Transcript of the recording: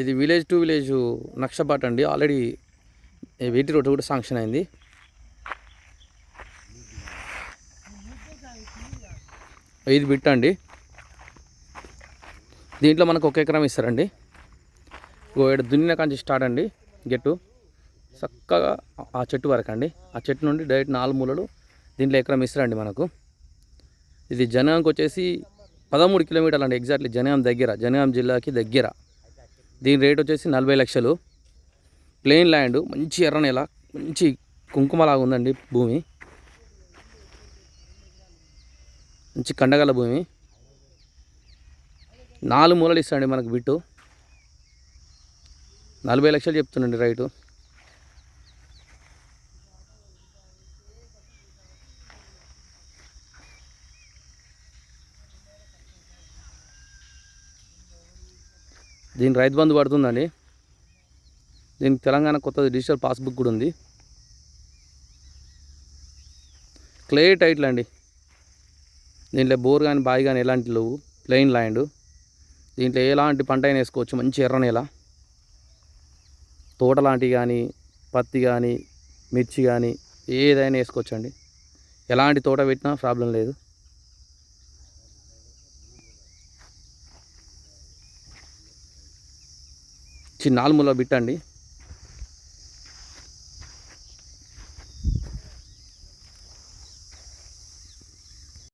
ఇది village to village నక్షబాట్ అండి. Already వీటి రోడ్డు కూడా శాంక్షన్ అయింది. ఐదు బిట్ అండి. దీంట్లో మనకు ఒక ఎకరం ఇస్తారండి. ఓ ఏడు దున్నిన కాంచి స్టార్ట్ అండి. గెట్టు. చక్కగా ఆ చెట్టు వరకు అండి. ఆ చెట్టు నుండి డైరెక్ట్ నాలుగు మూలలు దీంట్లో ఎకరం ఇస్తారండి మనకు. ఇది జనగాంకి వచ్చేసి పదమూడు కిలోమీటర్లు అండి. ఎగ్జాక్ట్లీ జనగాం దగ్గర జనగాం జిల్లాకి దగ్గర. దీని రేట్ వచ్చేసి నలభై లక్షలు. ప్లెయిన్ ల్యాండ్ మంచి ఎర్ర నేల మంచి కుంకుమలాగా ఉందండి భూమి. మంచి కండగల భూమి. నాలుగు మూలలు ఇస్తాండి మనకు బిట్టు. నలభై లక్షలు చెప్తుండండి రైటు. దీని రైతు బంధు పడుతుందండి. దీనికి తెలంగాణ కొత్త డిజిటల్ పాస్బుక్ కూడా ఉంది. క్లే టైట్లు అండి దీంట్లో బోర్ కానీ బావి కానీ ఎలాంటి లేవు. Plain land. దీంట్లో ఎలాంటి పంట అయినా వేసుకోవచ్చు. మంచి ఎర్ర నేల. తోట లాంటివి కానీ పత్తి కానీ మిర్చి కానీ ఏదైనా వేసుకోవచ్చండి. ఎలాంటి తోట పెట్టినా ప్రాబ్లం లేదు. చిన్న నాలుగుల బిట్ అండి